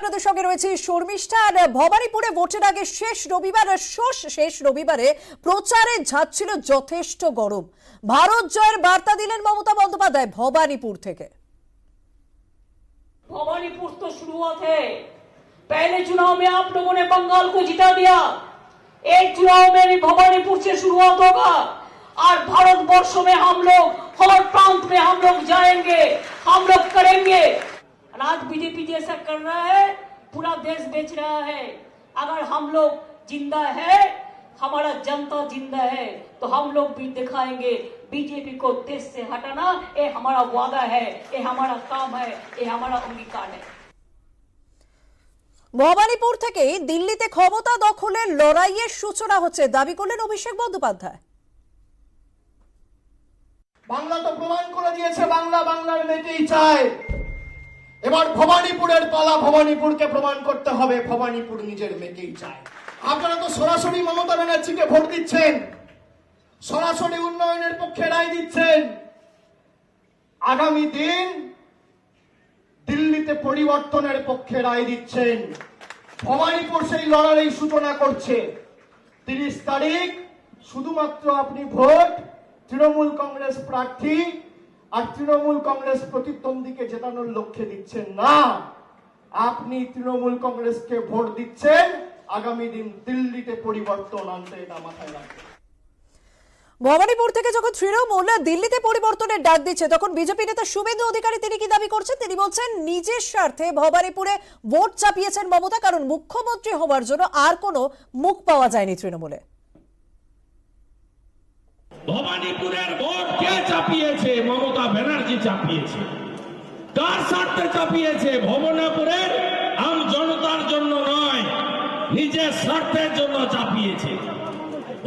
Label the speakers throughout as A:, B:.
A: আপনাদের সঙ্গে রয়েছে শর্মিষ্ঠা আর ভবানীপুরে ভোটের আগে শেষ রবিবার আর শেষ শেষ রবিবারে প্রচারে ঝাঁচ্ছিল যথেষ্ট গরম ভারত জয়ের বার্তা দিলেন মমতা বন্দ্যোপাধ্যায় ভবানীপুর থেকে
B: भवानीपुर तो शुरुआत है पहले चुनाव में आप लोगों ने बंगाल को जिता दिया एक चुनाव में भी भवानीपुर से शुरुआत होगा और भारत वर्ष में हम लोग हर प्रांत में हम लोग जाएंगे हम लोग करेंगे और आज बीजेपी जैसा कर रहा है पूरा देश बेच रहा है अगर हम लोग जिंदा है हमारा जनता जिंदा है तो हम लोग भी दिखाएंगे बीजेपी को देश से हटाना ये हमारा वादा है ये हमारा काम है ये हमारा अंगीकार है
A: ভবানীপুর থেকেই দিল্লিতে ক্ষমতা দখলের লড়াইয়ের সূচনা হচ্ছে দাবি করলেন অভিষেক বন্দ্যোপাধ্যায়
C: বাংলা তো প্রমাণ করে দিয়েছে বাংলা বাংলার মেয়েকেই চায় এবার ভবানীপুরের পালা ভবানীপুরকে প্রমাণ করতে হবে, ভবানীপুর নিজের মেয়েকেই চায়। আপনারা তো সরাসরি মমতা ব্যানার্জিকে ভোট দিচ্ছেন, সরাসরি উন্নয়নের পক্ষে রায় দিচ্ছেন। আগামী দিন দিল্লিতে পরিবর্তনের পক্ষে রায় দিচ্ছেন। ভবানীপুর সেই লড়াই সূচনা করছে। তিরিশ তারিখ, শুধুমাত্র আপনি ভোট, তৃণমূল কংগ্রেস প্রার্থী আর তৃণমূল কংগ্রেস প্রতিদ্বন্দ্বীকে জেতানোর লক্ষ্যে দিচ্ছেন না। আপনি তৃণমূল কংগ্রেসকে ভোট দিচ্ছেন, আগামী দিন দিল্লিতে পরিবর্তন আনতে এটা মাথায় রাখবেন।
A: ভবানীপুর থেকে যখন তৃণমূল দিল্লিতে পরিবর্তনের ডাক দিচ্ছে, তখন বিজেপি নেতা শুভেন্দু অধিকারী তিনি কি দাবি করছেন? তিনি বলছেন, নিজের স্বার্থে ভবানীপুরে ভোট চাপিয়েছেন মমতা, কারণ মুখ্যমন্ত্রী হওয়ার জন্য আর কোনো মুখ পাওয়া যায়নি তৃণমূলে।
D: ভবানীপুরের ভোট কে চাপিয়েছে? মমতা ব্যানার্জি চাপিয়েছে। কার স্বার্থে চাপিয়েছে? ভবনাপুরের আম জনতার জন্য নয়, নিজের স্বার্থের জন্য চাপিয়েছে।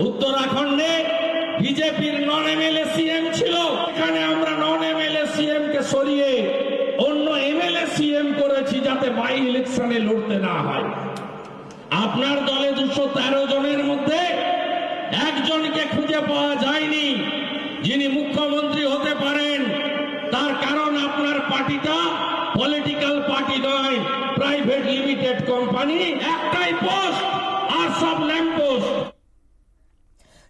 D: উত্তরাখণ্ডে বিজেপির নন এমএলএ সিএম ছিল। এখানে আমরা নন এমএলএ সিএম কে সরিয়ে অন্য এমএলএ সিএম করেছি যাতে বাই ইলেকশনে লড়তে না হয়। আপনার দলে দুশো তেরো জনের মধ্যে একজনকে খুঁজে পাওয়া যায়নি, যিনি মুখ্যমন্ত্রী হতে পারেন। তার কারণ আপনার পার্টিটা পলিটিক্যাল পার্টি নয় প্রাইভেট লিমিটেড কোম্পানি একটাই পোস্ট আর সব ল্যাম্প পোস্ট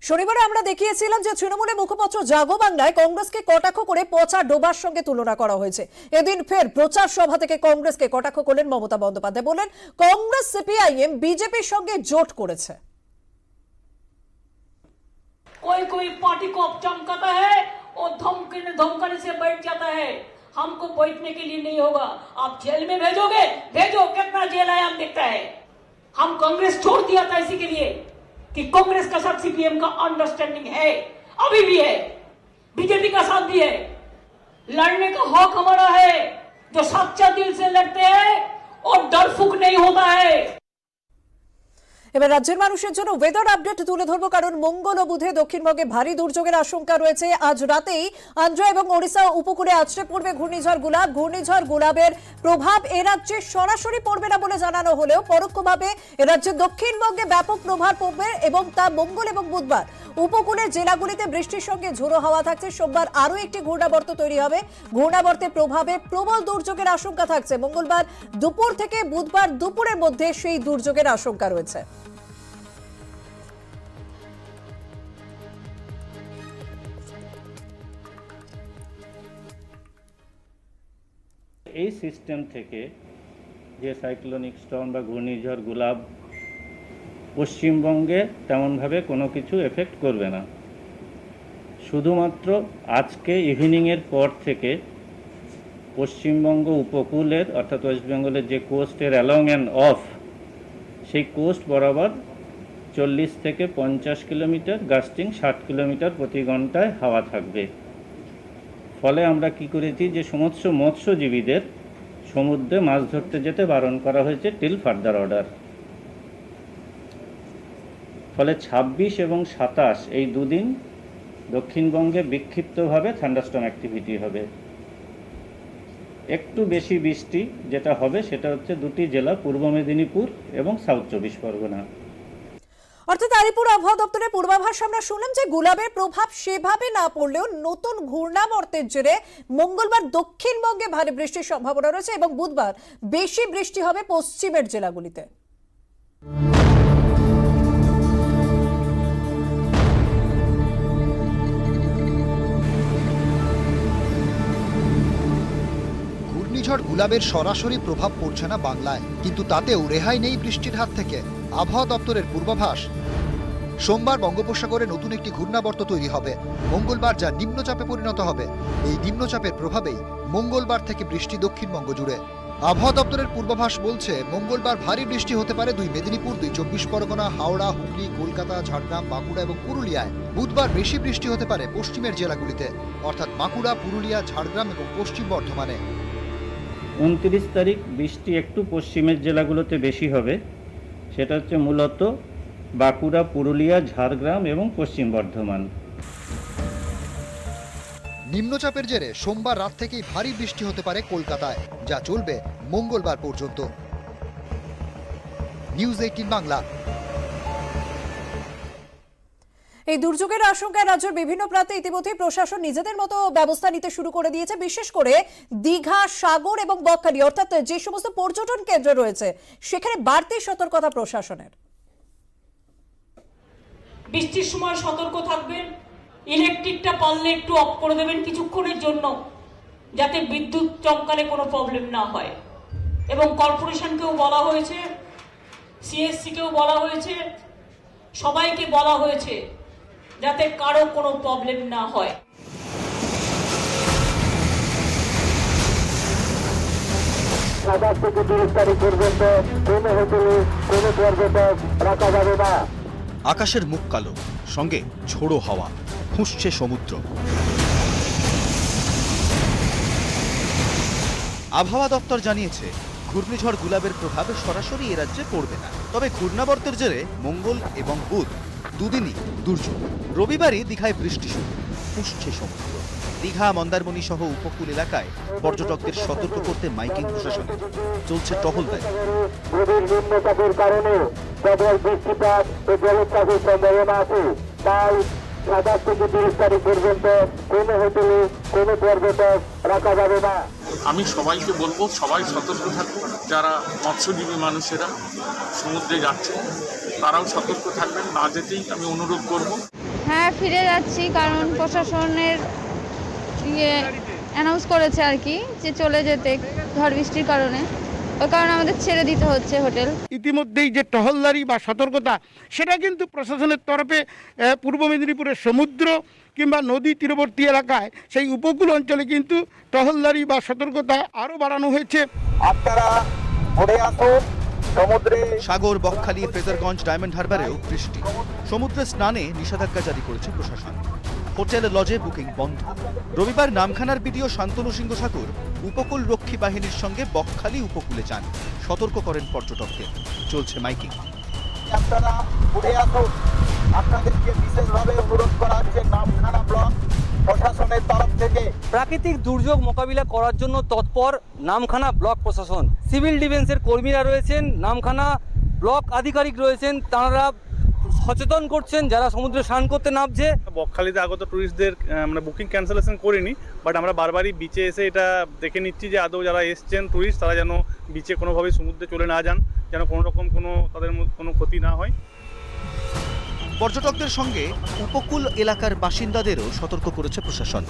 A: শনিবারে আমরা দেখিয়েছিলাম যে তৃণমূলের মুখপাত্র জাগো বাংলায় কংগ্রেসকে কটাক্ষ করে পচা ডোবার সঙ্গে তুলনা করা হয়েছে। এদিন ফের প্রচার সভা থেকে কংগ্রেসকে কটাক্ষ করলেন মমতা বন্দ্যোপাধ্যায়। বলেন, কংগ্রেস, সিপিআইএম, বিজেপির সঙ্গে জোট করেছে।
B: कोई कोई पार्टी को अब चमकाता है और धमकने धमकाने से बैठ जाता है। हमको बैठने के लिए नहीं होगा। आप जेल में भेजोगे, भेजो, कितना जेल है हम देखता है। हम कांग्रेस छोड़ दिया था इसी के लिए कि कांग्रेस का साथ सीपीएम का अंडरस्टैंडिंग है। अभी भी है। बीजेपी का साथ भी है। लड़ने का हक हमारा है। जो सच्चा दिल से लड़ते हैं और डर फूक नहीं होता है।
A: এবার রাজ্যের মানুষের জন্য ওয়েদার আপডেট তুলে ধরবো, কারণ মঙ্গল ও বুধে দক্ষিণবঙ্গে ভারী দুর্যোগের আশঙ্কা রয়েছে। আজ রাতেই আন্ধ্রা এবং ওড়িশা উপকূলে আছড়ে পড়বে ঘূর্ণিঝড় গুলাব ঘূর্ণিঝড় গুলাবের প্রভাব এ রাজ্যে সরাসরি পড়বে না বলে জানানো হলেও পরোক্ষভাবে এ রাজ্যের দক্ষিণবঙ্গে ব্যাপক প্রভাব পড়বে এবং তা মঙ্গল এবং বুধবার। উপকূলের জেলাগুলিতে বৃষ্টির সঙ্গে ঝোড়ো হাওয়া থাকছে। সোমবার আরও একটি ঘূর্ণাবর্ত তৈরি হবে। ঘূর্ণাবর্তের প্রভাবে প্রবল দুর্যোগের আশঙ্কা থাকছে। মঙ্গলবার দুপুর থেকে বুধবার দুপুরের মধ্যে সেই দুর্যোগের আশঙ্কা রয়েছে।
E: এই সিস্টেম থেকে যে সাইক্লোনিক স্টর্ম বা ঘূর্ণিঝড় গুলাব পশ্চিমবঙ্গে তেমনভাবে কোনো কিছু এফেক্ট করবে না। শুধুমাত্র আজকে ইভিনিংয়ের পর থেকে পশ্চিমবঙ্গ উপকূলের অর্থাৎ ওয়েস্ট বেঙ্গলের যে কোস্টের অ্যালং অ্যান্ড অফ, সেই কোস্ট বরাবর চল্লিশ থেকে পঞ্চাশ কিলোমিটার, গাস্টিং ষাট কিলোমিটার প্রতি ঘন্টায় হাওয়া থাকবে। ফলে আমরা কি করেছি যে সমস্ত মৎস্যজীবীদের সমুদ্রে মাছ ধরতে যেতে বারণ করা হয়েছে টিল ফার্দার অর্ডার ফলে ২৬ এবং সাতাশ এই দুদিন দক্ষিণবঙ্গে বিক্ষিপ্তভাবে থান্ডাস্টম অ্যাক্টিভিটি হবে। একটু বেশি বৃষ্টি যেটা হবে সেটা হচ্ছে দুটি জেলা, পূর্ব মেদিনীপুর এবং সাউথ চব্বিশ পরগনা।
A: অর্থাৎ আলিপুর আবহাওয়া দপ্তরের পূর্বাভাস আমরা শুনলাম যে গুলাবের প্রভাব সেভাবে না পড়লেও নতুন ঘূর্ণাবর্তের জেরে মঙ্গলবার দক্ষিণবঙ্গে ভারী বৃষ্টির সম্ভাবনা রয়েছে এবং বুধবার বেশি বৃষ্টি হবে পশ্চিমের জেলাগুলিতে।
F: ঘূর্ণিঝড় গুলাবের সরাসরি প্রভাব পড়ছে না বাংলায়, কিন্তু তাতেও রেহাই নেই বৃষ্টির হাত থেকে। আবহাওয়া দপ্তরের পূর্বাভাস, সোমবার বঙ্গোপসাগরে নতুন একটি ঘূর্ণাবর্ত তৈরি হবে। মঙ্গলবার যা নিম্নচাপে পরিণত হবে। এই নিম্নচাপের প্রভাবেই মঙ্গলবার থেকে বৃষ্টি দক্ষিণবঙ্গ জুড়ে। আবহাওয়া দপ্তরের পূর্বাভাস বলছে, মঙ্গলবার ভারী বৃষ্টি হতে পারে দুই মেদিনীপুর, দুই চব্বিশ পরগনা, হাওড়া, হুগলি, কলকাতা, ঝাড়গ্রাম, বাঁকুড়া এবং পুরুলিয়ায়। বুধবার বেশি বৃষ্টি হতে পারে পশ্চিমের জেলাগুলিতে, অর্থাৎ বাঁকুড়া, পুরুলিয়া, ঝাড়গ্রাম এবং পশ্চিম বর্ধমানে।
E: উনত্রিশ তারিখ বৃষ্টি একটু পশ্চিমের জেলাগুলোতে বেশি হবে। সেটা হচ্ছে মূলত বাঁকুড়া, পুরুলিয়া, ঝাড়গ্রাম এবং পশ্চিম বর্ধমান।
F: নিম্নচাপের জেরে সোমবার রাত থেকেই ভারী বৃষ্টি হতে পারে কলকাতায়, যা চলবে মঙ্গলবার পর্যন্ত। News eighteen Bangla.
A: এই দুর্যোগের আশঙ্কায় রাজ্যের বিভিন্ন প্রান্তে ইতিমধ্যে প্রশাসন নিজেদের মতো ব্যবস্থা নিতে শুরু করে দিয়েছে, বিশেষ করে দীঘা, সাগর এবং বকখালি। অর্থাৎ যে সমস্ত পর্যটন কেন্দ্র রয়েছে, সেখানে বাড়তি সতর্কতা প্রশাসনের।
B: বৃষ্টির সময় সতর্ক থাকবেন, ইলেকট্রিকটা পারলে একটু অফ করে দেবেন কিছুক্ষণের জন্য, যাতে বিদ্যুৎ চমকালে কোনো প্রবলেম না হয়। এবং কর্পোরেশনকেও বলা হয়েছে, সিএসসিকেও বলা হয়েছে, সবাইকে বলা হয়েছে যাতে কারও কোনো প্রবলেম না হয়।
G: সাতাশ থেকে তিরিশ তারিখ পর্যন্ত কোনো হোটেলে কোনো পর্যটক রাখা যাবে না।
H: আকাশের মুখ কালো সঙ্গে ঝোড়ো হাওয়া ফুঁসছে সমুদ্র। আবহাওয়া দপ্তর জানিয়েছে ঘূর্ণিঝড় গুলাবের প্রভাব সরাসরি এ রাজ্যে পড়বে না। তবে ঘূর্ণাবর্তের জেরে মঙ্গল এবং বুধ দুদিনই দুর্যোগ। রবিবারই দীঘায় বৃষ্টি শুরু। ফুঁসছে সমুদ্র। দীঘা মন্দারমণি সহ উপকূল এলাকায় পর্যটকদের সতর্ক করতে মাইকিং প্রশাসনের। চলছে টহলদারি
G: নিম্নচাপের কারণে প্রবল বৃষ্টিপাত ও জলোচ্ছ্বাসের সম্ভাবনা আছে। তাই সাতাশ থেকে তিরিশ তারিখ পর্যন্ত কোনো হোটেলে কোনো পর্যটক রাখা যাবে না।
I: আমি সবাইকে বলব সবাই সতর্ক থাকুন। যারা মৎস্যজীবী মানুষেরা সমুদ্রে যাচ্ছে তারাও সতর্ক থাকবেন না যেতেই আমি অনুরোধ করব।
J: হ্যাঁ ফিরে যাচ্ছি কারণ প্রশাসনের ইয়ে অ্যানাউন্স করেছে আর কি যে চলে যেতে ঝড় বৃষ্টির কারণে। ওই কারণে আমাদের ছেড়ে দিতে হচ্ছে হোটেল।
K: ইতিমধ্যেই যে টহলদারি বা সতর্কতা সেটা কিন্তু প্রশাসনের তরফে পূর্ব মেদিনীপুরের সমুদ্র কিংবা নদী তীরবর্তী এলাকায় সেই উপকূল অঞ্চলে কিন্তু টহলদারি বা সতর্কতা আরও বাড়ানো হয়েছে।
G: আপনারা ঘুরে আসুন
H: সাগর বকখালি ফ্রেজারগঞ্জ ডায়মন্ড হারবারেও বৃষ্টি। সমুদ্রে স্নানে নিষেধাজ্ঞা জারি করেছে প্রশাসন। হোটেল লজে বুকিং বন্ধ। রবিবার নামখানার বিডিও শান্তনু সিংহ ঠাকুর উপকূল রক্ষী বাহিনীর সঙ্গে বকখালি উপকূলে যান। সতর্ক করেন পর্যটকদের। চলছে মাইকিং।
G: আপনারা ঘুরে আসুন। আপনাদেরকে বিশেষভাবে অনুরোধ করা হচ্ছে নামখানা ব্লক। প্রশাসনের তরফ থেকে।
L: প্রাকৃতিক দুর্যোগ মোকাবিলা করার জন্য তৎপর নামখানা ব্লক প্রশাসন। সিভিল ডিফেন্সের কর্মীরা রয়েছেন নামখানা ব্লক আধিকারিক রয়েছেন তাঁরা সচেতন করছেন যারা সমুদ্রে স্নান করতে নামছে।
K: বকখালিতে আগত ট্যুরিস্টদের আমরা বুকিং ক্যান্সেলেশন করিনি বাট আমরা বারবারই বিচে এসে এটা দেখে নিচ্ছি যে আদৌ যারা এসছেন ট্যুরিস্ট তারা যেন বিচে কোনোভাবেই সমুদ্রে চলে না যান যেন কোনো রকম কোনো তাদের মধ্যে কোনো ক্ষতি না হয়।
H: পর্যটকদের সঙ্গে উপকূল এলাকার বাসিন্দাদেরও সতর্ক করেছে প্রশাসন।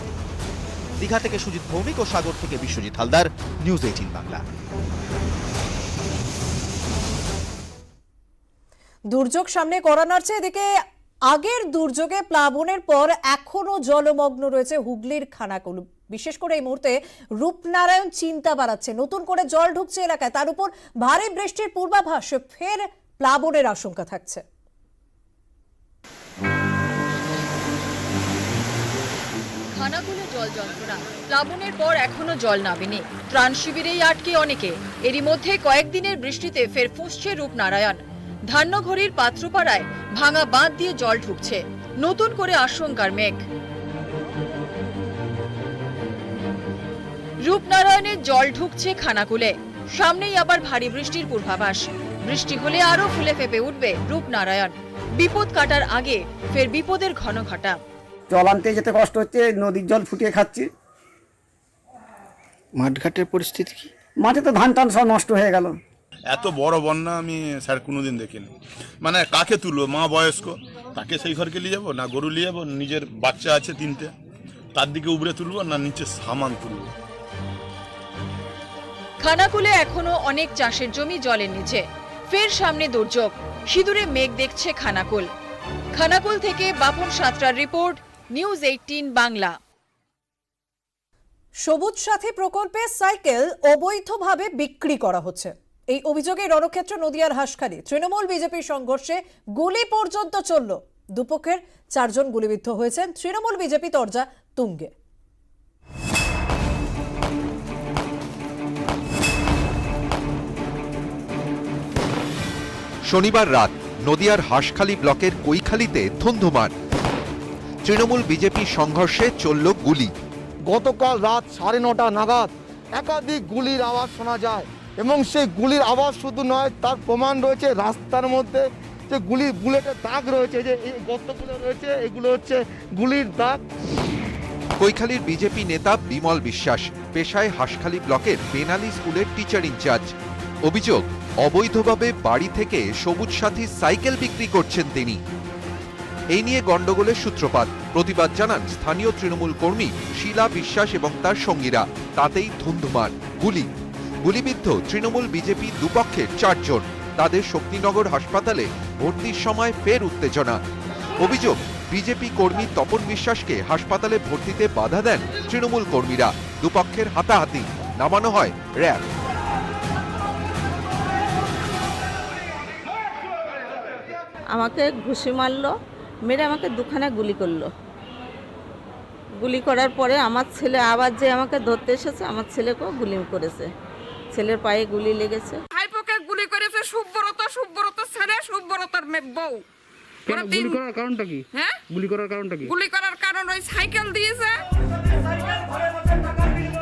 H: দীঘা থেকে সুজিত ভৌমিক ও সাগর থেকে বিশ্বজিৎ হালদার, নিউজ এইটিন বাংলা।
A: দুর্যোগ সামনে করানোর চেয়ে এদিকে আগের দুর্যোগে প্লাবনের পর এখনও জলমগ্ন রয়েছে হুগলির খানাকুল। বিশেষ করে এই মুহূর্তে রূপনারায়ণ চিন্তা বাড়াচ্ছে। নতুন করে জল ঢুকছে এলাকায়। তার উপর ভারী বৃষ্টির পূর্বাভাস, ফের প্লাবনের আশঙ্কা থাকছে।
J: খানাগুলো জল যন্ত্রণা। প্লাবনের পর এখনও জল নামেনি। ত্রাণ শিবিরেই আটকে অনেকে। এরই মধ্যে কয়েকদিনের বৃষ্টিতে ফের ফুঁসছে রূপনারায়ণ। ধান্যঘড়ির পাত্রপাড়ায় ভাঙা বাঁধ দিয়ে জল ঢুকছে। নতুন করে আশঙ্কার মেঘ। রূপনারায়ণের জল ঢুকছে খানাকুলে। সামনেই আবার ভারী বৃষ্টির পূর্বাভাস। বৃষ্টি হলে আরও ফুলে ফেপে উঠবে রূপনারায়ণ। বিপদ কাটার আগে ফের বিপদের ঘন ঘটা
M: জল আনতে যেতে কষ্ট হচ্ছে নদীর জল ফুটিয়ে খাচ্ছি।
N: মাঠঘাটের পরিস্থিতি কি?
M: মাঠে তো ধান টান সব নষ্ট হয়ে গেল।
O: এত বড় বন্যা আমি স্যার কোনোদিন দেখিনি। মানে কাকে তুলবো? মা বয়স্ক তাকে সেই ঘরকে নিয়ে যাব না গরু নিয়ে যাব? নিজের বাচ্চা আছে তিনটে তার দিকে উবড়ে তুলবো না নিচে সামান তুলবো?
J: খানাকুলে এখনও অনেক চাষের জমি জলের নিচে। ফের সামনে দুর্যোগ। সিঁদুরে মেঘ দেখছে খানাকুল। খানাকুল থেকে Bapan সাঁতরার report news eighteen Bangla
A: Sabuj Sathi প্রকল্পে সাইকেল অবৈধভাবে বিক্রি করা হচ্ছে। এই অভিযোগে রণক্ষেত্র নদিয়ার হাসখালি। তৃণমূল বিজেপির সংঘর্ষে গুলি পর্যন্ত চলল। দুপক্ষের চারজন গুলিবিদ্ধ হয়েছেন। তৃণমূল বিজেপি তরজা তুঙ্গে।
P: শনিবার রাত নদিয়ার হাঁসখালী ব্লকের কৈখালীতে ধুন্ধুমার তৃণমূল বিজেপি সংঘর্ষে চলল গুলি।
N: গতকাল রাত সাড়ে নটা নাগাদ একাধিক গুলির আওয়াজ শোনা যায় এবং সেই গুলির আওয়াজ শুধু নয় তার প্রমাণ রয়েছে রাস্তার মধ্যে যে গুলি বুলেটের দাগ রয়েছে যে এই গর্তগুলো রয়েছে এগুলো হচ্ছে গুলির দাগ।
P: কৈখালীর বিজেপি নেতা বিমল বিশ্বাস পেশায় হাঁসখালী ব্লকের বেনালি স্কুলের টিচার ইনচার্জ অভিযোগ অবৈধভাবে বাড়ি থেকে সবুজ সাথী সাইকেল বিক্রি করছেন তিনি। এই নিয়ে গণ্ডগোলের সূত্রপাত। প্রতিবাদ জানান স্থানীয় তৃণমূল কর্মী শিলা বিশ্বাস এবং তার সঙ্গীরা। তাতেই ধুন্ধুমান গুলি। গুলিবিদ্ধ তৃণমূল বিজেপি দুপক্ষের চারজন। তাদের শক্তিনগর হাসপাতালে ভর্তির সময় ফের উত্তেজনা। অভিযোগ, বিজেপি কর্মী তপন বিশ্বাসকে হাসপাতালে ভর্তিতে বাধা দেন তৃণমূল কর্মীরা। দুপক্ষের হাতাহাতি। নামানো হয় র্যাব।
Q: আমাকে ঘুষি মারলো। মেরে আমাকে দুখানে গুলি করল। গুলি করার পরে আমার ছেলে আবার যে আমাকে ধরতে এসেছে আমার ছেলেকেও গুলি করেছে। ছেলের পায়ে গুলি লেগেছে।
R: ভাইপোকে গুলি করেছে সুব্রত সুব্রত ছেলে সুব্রতর মে- বউ। তিন-
K: করার কারণটা কি?
R: হ্যাঁ?
K: গুলি করার কারণটা কি?
R: গুলি করার কারণ ওই সাইকেল দিয়েছে।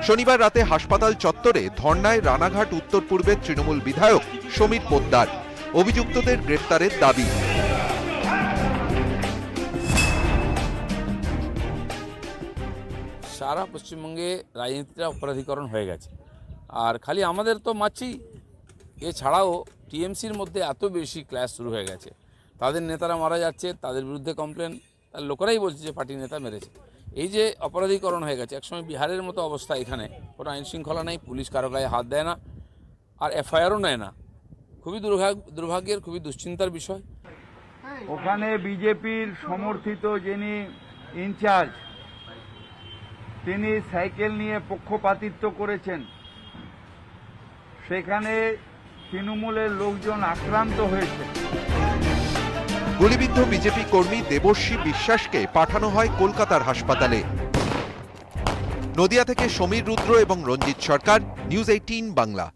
P: শনিবার রাতে হাসপাতাল চত্বরে ধর্নায় রানাঘাট উত্তর পূর্বের তৃণমূল বিধায়ক সমীর পোদ্দার। অভিযুক্তদের গ্রেপ্তারের দাবি।
D: সারা পশ্চিমবঙ্গে রাজনীতিটা অপরাধীকরণ হয়ে গেছে। আর খালি আমাদের তো মাছি। এছাড়াও টিএমসির মধ্যে এত বেশি ক্লাস শুরু হয়ে গেছে। তাদের নেতারা মারা যাচ্ছে, তাদের বিরুদ্ধে কমপ্লেন তার লোকেরাই বলছে যে পার্টি নেতা মেরেছে। এই যে অপরাধীকরণ হয়ে গেছে, একসময় বিহারের মতো অবস্থা এখানে। কোনো আইন শৃঙ্খলা নেই, পুলিশ কারও গায়ে হাত দেয় না, আর এফআইআরও নেয় না। খুবই দুর্ভাগ্য দুর্ভাগ্যের, খুবই দুশ্চিন্তার বিষয়।
K: ওখানে বিজেপির সমর্থিত যিনি ইনচার্জ তিনি সাইকেল নিয়ে পক্ষপাতিত্ব করেছেন। সেখানে তৃণমূলের লোকজন আক্রান্ত হয়েছে।
P: গুলিবিদ্ধ বিজেপি কর্মী দেবশ্রী বিশ্বাসকে পাঠানো হয় কলকাতার হাসপাতালে। নদিয়া থেকে সমীর রুদ্র এবং রঞ্জিত সরকার, নিউজ এইটিন বাংলা।